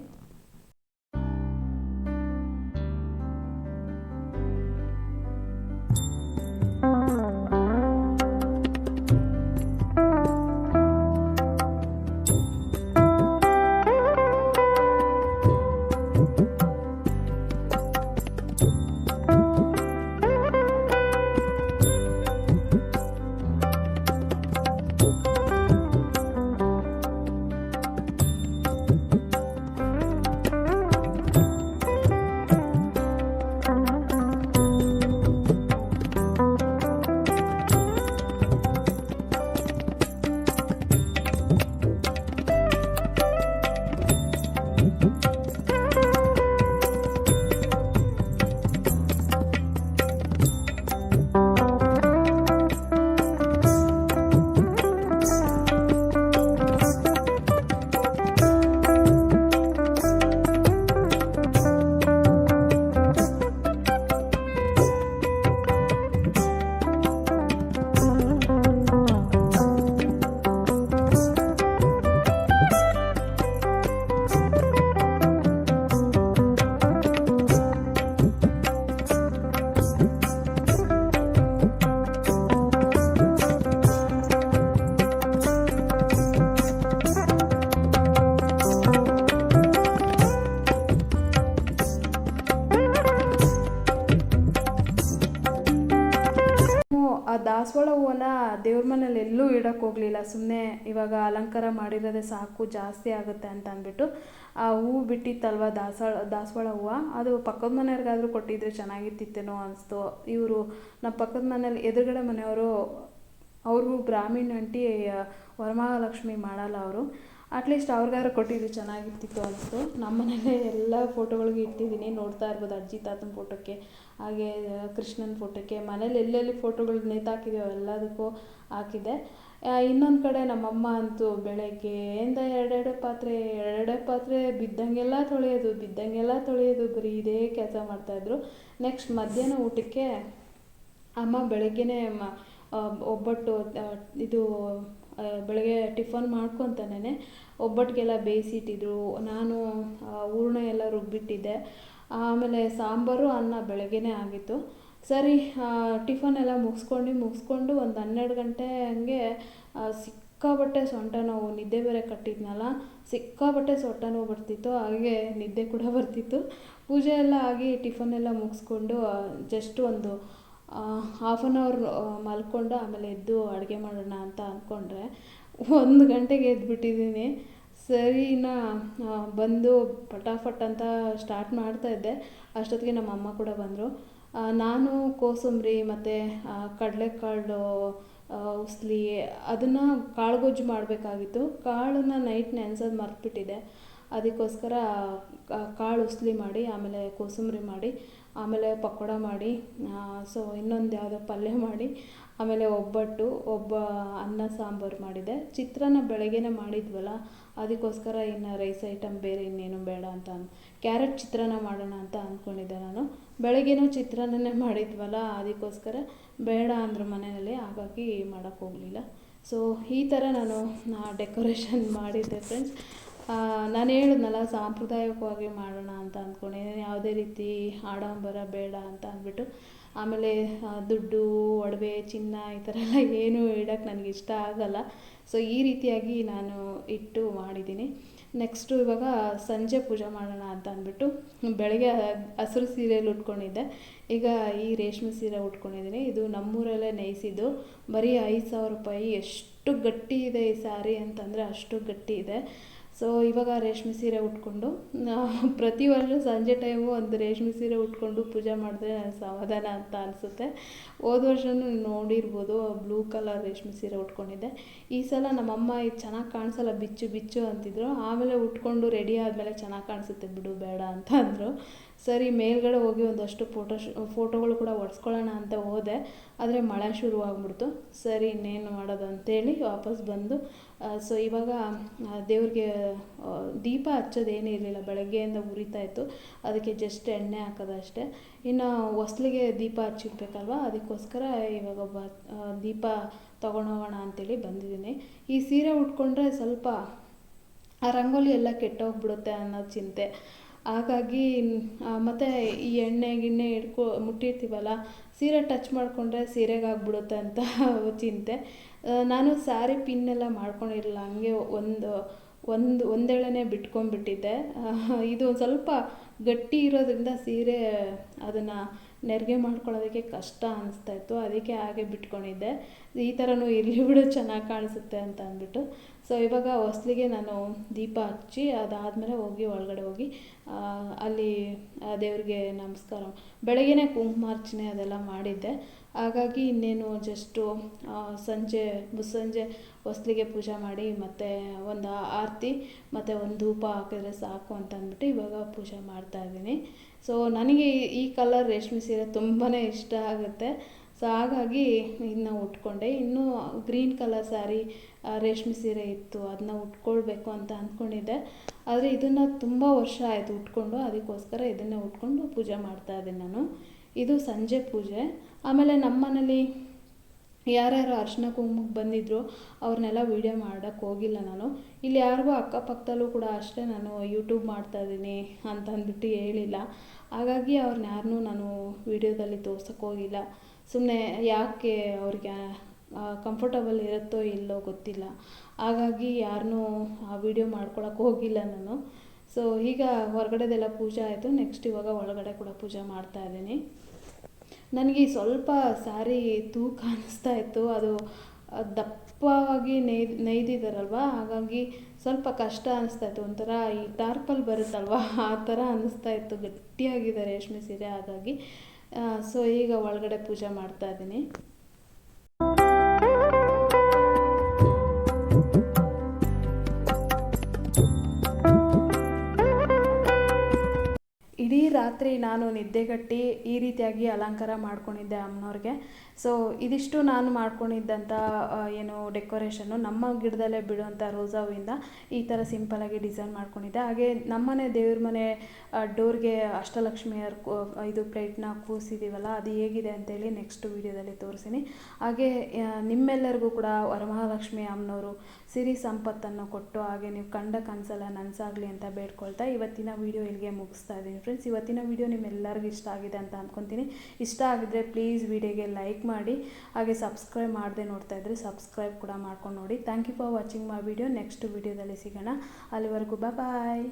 ದಾಸವಾಳ ಹೂವನ್ನ ದೇವ್ರ ಮನೇಲಿ ಎಲ್ಲೂ ಇಡಕ್ಕೆ ಹೋಗಲಿಲ್ಲ. ಸುಮ್ಮನೆ ಇವಾಗ ಅಲಂಕಾರ ಮಾಡಿರೋದೇ ಸಾಕು, ಜಾಸ್ತಿ ಆಗುತ್ತೆ ಅಂತ ಅಂದ್ಬಿಟ್ಟು ಆ ಹೂವು ಬಿಟ್ಟಿತ್ತಲ್ವ ದಾಸವಾಳ ದಾಸವಾಳ ಹೂವು? ಅದು ಪಕ್ಕದ ಮನೆಯವ್ರಿಗಾದ್ರೂ ಕೊಟ್ಟಿದ್ರೆ ಚೆನ್ನಾಗಿರ್ತಿತ್ತೇನೋ ಅನಿಸ್ತು. ಇವರು ನಮ್ಮ ಪಕ್ಕದ ಮನೇಲಿ ಎದುರುಗಡೆ ಮನೆಯವರು, ಅವ್ರಿಗೂ ಬ್ರಾಹ್ಮಣ ಅಂಟಿ ವರಮಹಾಲಕ್ಷ್ಮಿ ಮಾಡಲ್ಲ ಅವರು. ಅಟ್ಲೀಸ್ಟ್ ಅವ್ರಿಗಾದ್ರೂ ಕೊಟ್ಟಿದ್ದು ಚೆನ್ನಾಗಿರ್ತಿತ್ತು ಅನಿಸ್ತು. ನಮ್ಮ ಮನೇಲೇ ಎಲ್ಲ ಫೋಟೋಗಳಿಗೆ ಇಟ್ಟಿದ್ದೀನಿ. ನೋಡ್ತಾ ಇರ್ಬೋದು ಅಜ್ಜಿ, ತಾತನ ಫೋಟೋಕ್ಕೆ ಹಾಗೆ ಕೃಷ್ಣನ ಫೋಟೋಕ್ಕೆ ಮನೇಲಿ ಎಲ್ಲೆಲ್ಲಿ ಫೋಟೋಗಳು ನೇತಾಕಿದೆಯೋ ಎಲ್ಲದಕ್ಕೂ ಹಾಕಿದ್ದೆ. ಇನ್ನೊಂದು ಕಡೆ ನಮ್ಮಮ್ಮ ಅಂತೂ ಬೆಳಗ್ಗೆಯಿಂದ ಎರಡೆರಡು ಪಾತ್ರೆ ಎರಡೆರಡು ಪಾತ್ರೆ ಬಿದ್ದಂಗೆಲ್ಲ ತೊಳೆಯೋದು ಬಿದ್ದಂಗೆಲ್ಲ ತೊಳೆಯೋದು, ಬರೀ ಇದೇ ಕೆಲಸ ಮಾಡ್ತಾಯಿದ್ರು ನೆಕ್ಸ್ಟ್ ಮಧ್ಯಾಹ್ನ ಊಟಕ್ಕೆ ಅಮ್ಮ ಬೆಳಗ್ಗೆನೇ ಮ ಒಬ್ಬಟ್ಟು ಇದು ಬೆಳಗ್ಗೆ ಟಿಫನ್ ಮಾಡ್ಕೊತಾನೇ ಒಬ್ಬಟ್ಟಿಗೆಲ್ಲ ಬೇಯಿಸಿಟ್ಟಿದ್ರು. ನಾನು ಹೂರ್ಣ ಎಲ್ಲ ರುಬ್ಬಿಟ್ಟಿದ್ದೆ. ಆಮೇಲೆ ಸಾಂಬಾರು, ಅನ್ನ ಬೆಳಗ್ಗೆನೇ ಆಗಿತ್ತು. ಸರಿ ಟಿಫನ್ ಎಲ್ಲ ಮುಗಿಸ್ಕೊಂಡು ಮುಗಿಸ್ಕೊಂಡು ಒಂದು ಹನ್ನೆರಡು ಗಂಟೆ ಹಂಗೆ ಸಿಕ್ಕಾಪಟ್ಟೆ ಸೊಂಟ ನೋವು, ನಿದ್ದೆ ಬೇರೆ ಕಟ್ಟಿದ್ನಲ್ಲ, ಸಿಕ್ಕಾಪಟ್ಟೆ ಸೊಂಟ ನೋವು ಬರ್ತಿತ್ತು, ಹಾಗೆ ನಿದ್ದೆ ಕೂಡ ಬರ್ತಿತ್ತು. ಪೂಜೆ ಎಲ್ಲ ಆಗಿ ಟಿಫನ್ ಎಲ್ಲ ಮುಗಿಸ್ಕೊಂಡು ಜಸ್ಟ್ ಒಂದು ಹಾಫ್ ಆನ್ ಅವರ್ ಮಲ್ಕೊಂಡು ಆಮೇಲೆ ಎದ್ದು ಅಡುಗೆ ಮಾಡೋಣ ಅಂತ ಅಂದ್ಕೊಂಡ್ರೆ ಒಂದು ಗಂಟೆಗೆ ಎದ್ಬಿಟ್ಟಿದ್ದೀನಿ. ಸರಿ ಇನ್ನು ಬಂದು ಪಟಾಫಟ್ ಅಂತ ಸ್ಟಾರ್ಟ್ ಮಾಡ್ತಾ ಇದ್ದೆ. ಅಷ್ಟೊತ್ತಿಗೆ ನಮ್ಮ ಅಮ್ಮ ಕೂಡ ಬಂದರು. ನಾನು ಕೋಸಂಬರಿ ಮತ್ತು ಕಡಲೆಕಾಳು ಉಸ್ಲಿ ಅದನ್ನು ಕಾಳು ಗೊಜ್ಜು ಮಾಡಬೇಕಾಗಿತ್ತು. ಕಾಳನ್ನು ನೈಟ್ ನೆನೆಸೋದು ಮರ್ತ್ಬಿಟ್ಟಿದ್ದೆ. ಅದಕ್ಕೋಸ್ಕರ ಕಾಳು ಉಸ್ಲಿ ಮಾಡಿ, ಆಮೇಲೆ ಕೋಸಂಬರಿ ಮಾಡಿ ಆಮೇಲೆ ಪಕೋಡ ಮಾಡಿ ಸೊ ಇನ್ನೊಂದು ಯಾವುದೋ ಪಲ್ಯ ಮಾಡಿ, ಆಮೇಲೆ ಒಬ್ಬಟ್ಟು, ಒಬ್ಬ ಅನ್ನ ಸಾಂಬಾರು ಮಾಡಿದೆ. ಚಿತ್ರಾನ್ನ ಬೆಳಗ್ಗೆನೇ ಮಾಡಿದ್ವಲ್ಲ, ಅದಕ್ಕೋಸ್ಕರ ಇನ್ನು ರೈಸ್ ಐಟಮ್ ಬೇರೆ ಇನ್ನೇನು ಬೇಡ ಅಂತ ಕ್ಯಾರೆಟ್ ಚಿತ್ರಾನ್ನ ಮಾಡೋಣ ಅಂತ ಅಂದ್ಕೊಂಡಿದ್ದೆ ನಾನು. ಬೆಳಗ್ಗೆನೂ ಚಿತ್ರಾನ್ನನೇ ಮಾಡಿದ್ವಲ್ಲ, ಅದಕ್ಕೋಸ್ಕರ ಬೇಡ ಅಂದರು ಮನೆಯಲ್ಲಿ, ಹಾಗಾಗಿ ಮಾಡೋಕ್ಕೋಗಲಿಲ್ಲ ಸೊ ಈ ಥರ ನಾನು ಡೆಕೋರೇಷನ್ ಮಾಡಿದ್ದೆ ಫ್ರೆಂಡ್ಸ್ ನಾನು ಹೇಳಿದ್ನಲ್ಲ, ಸಾಂಪ್ರದಾಯಿಕವಾಗಿ ಮಾಡೋಣ ಅಂತ ಅಂದ್ಕೊಂಡಿದ್ದೀನಿ ಯಾವುದೇ ರೀತಿ ಆಡಂಬರ, ಬೇಡ ಅಂತ ಅಂದ್ಬಿಟ್ಟು, ಆಮೇಲೆ ದುಡ್ಡು, ಒಡವೆ, ಚಿನ್ನ ಈ ಥರ ಎಲ್ಲ ಏನೂ ಇಡೋಕ್ಕೆ ನನಗೆ ಇಷ್ಟ ಆಗಲ್ಲ. ಸೊ ಈ ರೀತಿಯಾಗಿ ನಾನು ಇಟ್ಟು ಮಾಡಿದ್ದೀನಿ. ನೆಕ್ಸ್ಟು ಇವಾಗ ಸಂಜೆ ಪೂಜೆ ಮಾಡೋಣ ಅಂತ ಅಂದ್ಬಿಟ್ಟು, ಬೆಳಗ್ಗೆ ಹಸಿರು ಸೀರೆಯಲ್ಲಿ ಉಟ್ಕೊಂಡಿದ್ದೆ. ಈಗ ಈ ರೇಷ್ಮೆ ಸೀರೆ ಉಟ್ಕೊಂಡಿದ್ದೀನಿ. ಇದು ನಮ್ಮೂರಲ್ಲೇ ನೇಯ್ಸಿದ್ದು. ಬರೀ ಐದು ಸಾವಿರ ರೂಪಾಯಿ. ಎಷ್ಟು ಗಟ್ಟಿ ಇದೆ ಈ ಸ್ಯಾರಿ ಅಂತಂದರೆ ಅಷ್ಟು ಗಟ್ಟಿ ಇದೆ. ಸೊ ಇವಾಗ ರೇಷ್ಮೆ ಸೀರೆ ಉಟ್ಕೊಂಡು ಪ್ರತಿ ವರ್ಷ ಸಂಜೆ ಟೈಮು ಒಂದು ರೇಷ್ಮೆ ಸೀರೆ ಉಟ್ಕೊಂಡು ಪೂಜೆ ಮಾಡಿದ್ರೆ ನನಗೆ ಸಮಾಧಾನ ಅಂತ ಅನಿಸುತ್ತೆ. ಹೋದ ವರ್ಷವೂ ನೋಡಿರ್ಬೋದು ಬ್ಲೂ ಕಲರ್ ರೇಷ್ಮೆ ಸೀರೆ ಉಟ್ಕೊಂಡಿದ್ದೆ. ಈ ಸಲ ನಮ್ಮಮ್ಮ ಇದು ಚೆನ್ನಾಗಿ ಕಾಣಿಸಲ್ಲ, ಬಿಚ್ಚು ಬಿಚ್ಚು ಅಂತಿದ್ರು. ಆಮೇಲೆ ಉಟ್ಕೊಂಡು ರೆಡಿ ಆದಮೇಲೆ ಚೆನ್ನಾಗಿ ಕಾಣಿಸುತ್ತೆ ಬಿಡು, ಬೇಡ ಅಂತ ಅಂದರು. ಸರಿ, ಮೇಲ್ಗಡೆ ಹೋಗಿ ಒಂದಷ್ಟು ಫೋಟೋ ಫೋಟೋಗಳು ಕೂಡ ಒಡ್ಸ್ಕೊಳ್ಳೋಣ ಅಂತ ಹೋದೆ. ಆದರೆ ಮಳೆ ಶುರುವಾಗ್ಬಿಡ್ತು. ಸರಿ, ಇನ್ನೇನು ಮಾಡೋದು ಅಂತೇಳಿ ವಾಪಸ್ ಬಂದು ಸೊ ಇವಾಗ ದೇವ್ರಿಗೆ ದೀಪ ಹಚ್ಚೋದೇನೂ ಇರಲಿಲ್ಲ. ಬೆಳಗ್ಗೆಯಿಂದ ಉರಿತಾ ಇತ್ತು. ಅದಕ್ಕೆ ಜಸ್ಟ್ ಎಣ್ಣೆ ಹಾಕೋದಷ್ಟೇ ಇನ್ನು ಹೊಸ್ಲಿಗೆ ದೀಪ ಹಚ್ಚಿರ್ಬೇಕಲ್ವ? ಅದಕ್ಕೋಸ್ಕರ ಇವಾಗ ಬ ದೀಪ ದೀಪ ತೊಗೊಂಡೋಗೋಣ ಅಂತೇಳಿ ಬಂದಿದ್ದೀನಿ. ಈ ಸೀರೆ ಉಟ್ಕೊಂಡ್ರೆ ಸ್ವಲ್ಪ ಆ ರಂಗೋಲಿ ಎಲ್ಲ ಕೆಟ್ಟೋಗ್ಬಿಡುತ್ತೆ ಅನ್ನೋ ಚಿಂತೆ. ಹಾಗಾಗಿ ಮತ್ತು ಈ ಎಣ್ಣೆ ಗಿಣ್ಣೆ ಹಿಡ್ಕೊ, ಮುಟ್ಟಿರ್ತೀವಲ್ಲ, ಸೀರೆ ಟಚ್ ಮಾಡಿಕೊಂಡ್ರೆ ಸೀರೆಗಾಗ್ಬಿಡುತ್ತೆ ಅಂತ ಚಿಂತೆ. ನಾನು ಸ್ಯಾರಿ ಪಿನ್ ಎಲ್ಲ ಮಾಡ್ಕೊಂಡಿರಲಿಲ್ಲ, ಹಂಗೆ ಒಂದು ಒಂದು, ಒಂದೆಳೆನೇ ಬಿಟ್ಕೊಂಡ್ಬಿಟ್ಟಿದ್ದೆ. ಇದು ಸ್ವಲ್ಪ ಗಟ್ಟಿ ಇರೋದ್ರಿಂದ ಸೀರೆ ಅದನ್ನು ನೆರಿಗೆ ಮಾಡ್ಕೊಳ್ಳೋದಕ್ಕೆ ಕಷ್ಟ ಅನಿಸ್ತಾ ಇತ್ತು, ಅದಕ್ಕೆ ಹಾಗೆ ಬಿಟ್ಕೊಂಡಿದ್ದೆ. ಈ ಥರನೂ ಇರಲಿ ಬಿಡು, ಚೆನ್ನಾಗಿ ಕಾಣಿಸುತ್ತೆ ಅಂತ ಅಂದ್ಬಿಟ್ಟು. ಸೊ ಇವಾಗ ಹೊಸ್ಲಿಗೆ ನಾನು ದೀಪ ಹಚ್ಚಿ ಅದಾದಮೇಲೆ ಹೋಗಿ ಒಳಗಡೆ ಹೋಗಿ ಅಲ್ಲಿ ದೇವ್ರಿಗೆ ನಮಸ್ಕಾರ. ಬೆಳಗ್ಗೆನೇ ಕುಂಕುಮಾರ್ಚನೆ ಅದೆಲ್ಲ ಮಾಡಿದ್ದೆ. ಹಾಗಾಗಿ ಇನ್ನೇನು ಜಸ್ಟು ಸಂಜೆ ಮುಸ್ಸಂಜೆ ಹೊಸ್ಲಿಗೆ ಪೂಜೆ ಮಾಡಿ ಮತ್ತು ಒಂದು ಆರತಿ, ಮತ್ತು ಒಂದು ಧೂಪ ಹಾಕಿದ್ರೆ ಸಾಕು ಅಂತ ಅಂದ್ಬಿಟ್ಟು ಇವಾಗ ಪೂಜೆ ಮಾಡ್ತಾ ಇದ್ದೀನಿ. ಸೊ ನನಗೆ ಈ ಕಲರ್ ರೇಷ್ಮೆ ಸೀರೆ ತುಂಬಾ ಇಷ್ಟ ಆಗುತ್ತೆ. ಸೊ ಹಾಗಾಗಿ ಇದನ್ನ ಉಟ್ಕೊಂಡೆ. ಇನ್ನೂ ಗ್ರೀನ್ ಕಲರ್ ಸ್ಯಾರಿ ರೇಷ್ಮೆ ಸೀರೆ ಇತ್ತು ಅದನ್ನ ಉಟ್ಕೊಳ್ಬೇಕು ಅಂತ ಅಂದ್ಕೊಂಡಿದ್ದೆ ಆದರೆ ಇದನ್ನು ತುಂಬ ವರ್ಷ ಆಯಿತು ಉಟ್ಕೊಂಡು, ಅದಕ್ಕೋಸ್ಕರ ಇದನ್ನೇ ಉಟ್ಕೊಂಡು ಪೂಜೆ ಮಾಡ್ತಾ ಇದ್ದೀನಿ ನಾನು. ಇದು ಸಂಜೆ ಪೂಜೆ. ಆಮೇಲೆ ನಮ್ಮ ಮನೇಲಿ ಯಾರ್ಯಾರು ಅರ್ಶಿನ ಕುಂಕುಮಕ್ಕೆ ಬಂದಿದ್ರು ಅವ್ರನ್ನೆಲ್ಲ ವೀಡಿಯೋ ಮಾಡೋಕ್ಕೆ ಹೋಗಿಲ್ಲ ನಾನು. ಇಲ್ಲಿ ಯಾರಿಗೂ ಅಕ್ಕಪಕ್ಕದಲ್ಲೂ ಕೂಡ ಅಷ್ಟೇ ನಾನು ಯೂಟ್ಯೂಬ್ ಮಾಡ್ತಾ ಇದ್ದೀನಿ ಅಂತ ಅಂದ್ಬಿಟ್ಟು ಹೇಳಿಲ್ಲ. ಹಾಗಾಗಿ ಅವ್ರನ್ನ ಯಾರನ್ನೂ ನಾನು ವೀಡಿಯೋದಲ್ಲಿ ತೋರ್ಸೋಕ್ಕೆ ಹೋಗಿಲ್ಲ. ಸುಮ್ಮನೆ ಯಾಕೆ ಅವ್ರಿಗೆ ಕಂಫರ್ಟಬಲ್ ಇರುತ್ತೋ ಇಲ್ಲೋ ಗೊತ್ತಿಲ್ಲ. ಹಾಗಾಗಿ ಯಾರನ್ನೂ ಆ ವಿಡಿಯೋ ಮಾಡ್ಕೊಳಕ್ಕೆ ಹೋಗಿಲ್ಲ ನಾನು. ಸೊ ಈಗ ಹೊರಗಡೆದೆಲ್ಲ ಪೂಜೆ ಆಯಿತು. ನೆಕ್ಸ್ಟ್ ಇವಾಗ ಒಳಗಡೆ ಕೂಡ ಪೂಜೆ ಮಾಡ್ತಾ ಇದ್ದೀನಿ. ನನಗೆ ಸ್ವಲ್ಪ ಸಾರಿ ತೂಕ ಅನ್ನಿಸ್ತಾ ಇತ್ತು. ಅದು ದಪ್ಪವಾಗಿ ನೇಯ್ದು ನೇಯ್ದಿದ್ದಾರಲ್ವ ಹಾಗಾಗಿ ಸ್ವಲ್ಪ ಕಷ್ಟ ಅನಿಸ್ತಾ ಇತ್ತು. ಒಂಥರ ಈ ಟಾರ್ಪಲ್ ಬರುತ್ತಲ್ವ? ಆ ಥರ ಅನ್ನಿಸ್ತಾ ಇತ್ತು. ಗಟ್ಟಿಯಾಗಿದೆ ರೇಷ್ಮೆ ಸೀರೆ. ಹಾಗಾಗಿ ಸೊ ಈಗ ಒಳಗಡೆ ಪೂಜೆ ಮಾಡ್ತಾ ಇದ್ದೀನಿ. ಇಡೀ ರಾತ್ರಿ ನಾನು ನಿದ್ದೆಗಟ್ಟಿ ಈ ರೀತಿಯಾಗಿ ಅಲಂಕಾರ ಮಾಡ್ಕೊಂಡಿದ್ದೆ ಅಮ್ಮನವ್ರಿಗೆ. ಸೊ ಇದಿಷ್ಟು ನಾನು ಮಾಡ್ಕೊಂಡಿದ್ದಂಥ ಏನು ಡೆಕೋರೇಷನ್ನು ನಮ್ಮ ಗಿಡದಲ್ಲೇ ಬಿಡುವಂಥ ರೋಸಾ ಹೂವಿಂದ ಈ ಥರ ಸಿಂಪಲಾಗಿ ಡಿಸೈನ್ ಮಾಡ್ಕೊಂಡಿದ್ದೆ. ಹಾಗೆ ನಮ್ಮನೆ ದೇವ್ರ ಮನೆ ಡೋರ್ಗೆ ಅಷ್ಟಲಕ್ಷ್ಮಿಯರ್ ಇದು ಪ್ಲೇಟ್ನ ಕೂರಿಸಿದ್ದೀವಲ್ಲ ಅದು ಹೇಗಿದೆ ಅಂತೇಳಿ ನೆಕ್ಸ್ಟ್ ವೀಡಿಯೋದಲ್ಲಿ ತೋರಿಸ್ತೀನಿ. ಹಾಗೆ ನಿಮ್ಮೆಲ್ಲರಿಗೂ ಕೂಡ ವರಮಹಾಲಕ್ಷ್ಮಿ ಅಮ್ಮನವರು ಸಿರಿ ಸಂಪತ್ತನ್ನು ಕೊಟ್ಟು ಹಾಗೆ ನೀವು ಕಂಡ ಕನಸೆಲ್ಲ ನನಸಾಗಲಿ ಅಂತ ಬೇಡ್ಕೊಳ್ತಾ ಇವತ್ತಿನ ವಿಡಿಯೋ ಇಲ್ಲಿಗೆ ಮುಗಿಸ್ತಾ ಇದ್ದೀನಿ. ಫ್ರೆಂಡ್ಸ್ ಇವತ್ತಿನ ವಿಡಿಯೋ ನಿಮ್ಮೆಲ್ಲರಿಗೂ ಇಷ್ಟ ಆಗಿದೆ ಅಂತ ಅಂದ್ಕೊತೀನಿ ಇಷ್ಟ ಆಗಿದ್ರೆ ಪ್ಲೀಸ್ ವೀಡಿಯೋಗೆ ಲೈಕ್ ಮಾಡಿ, ಹಾಗೆ ಸಬ್ಸ್ಕ್ರೈಬ್ ಮಾಡದೆ ನೋಡ್ತಾ ಇದ್ರೆ ಸಬ್ಸ್ಕ್ರೈಬ್ ಕೂಡ ಮಾಡ್ಕೊಂಡು ನೋಡಿ. Thank you for watching my video next ವಿಡಿಯೋದಲ್ಲಿ ಸಿಗೋಣ. ಅಲ್ಲಿವರೆಗೂ ಬಾಯ್